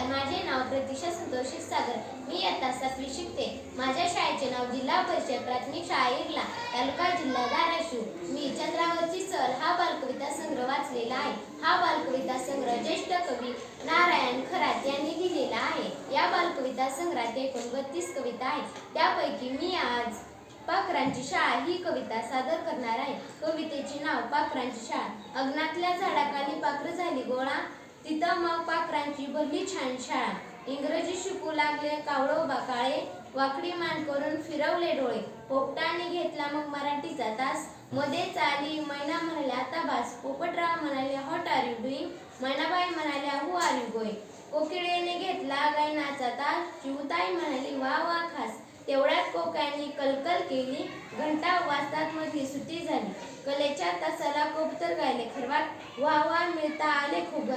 नमस्कार माझे नाव प्रतीक्षा संतोष सागर. मी आता सातवी शिकते. माझ्या शाळेचे नाव जिल्हा परिषद प्राथमिक शाळा इरला तालुका जिल्हा धाराशिव. मी चंद्रावरची सर हा बालकविता संग्रह वाचलेला आहे. हा बालकविता संग्रह ज्येष्ठ कवी नारायण खरात यांनी लिहिलेला आहे. या बालकविता संग्रहात एकूण बत्तीस कविता आहेत. त्यापैकी मी आज पाखरांची शाळा ही कविता सादर करणार आहे. कवितेचे नाव पाखरांची शाळा. अग्नातल्या झाडाखाली पाखरं झाली गोळा तिथं मग पाखरांची भरली छान शाळा. इंग्रजी शिकू लागले कावळो बाकाळे वाकडी मान करून फिरवले डोळे. पोपटाने घेतला मग मराठीचा तास. मध्येच आली मैना म्हणाल्या आता बास. पोपटराव म्हणाले how are you doing Mainabai म्हणाल्या हु आर यू गोईंग कोकिळेने घेतला गायनाचा तास. चिवताई म्हणाली वा वा खास. तेवढ्यात कोक्यांनी कलकल केली. घंटा वाजतात मधली सुट्टी झाली. कलेच्या तासाला कोबतर गायले. खरवात वा वा मिळता आले खूप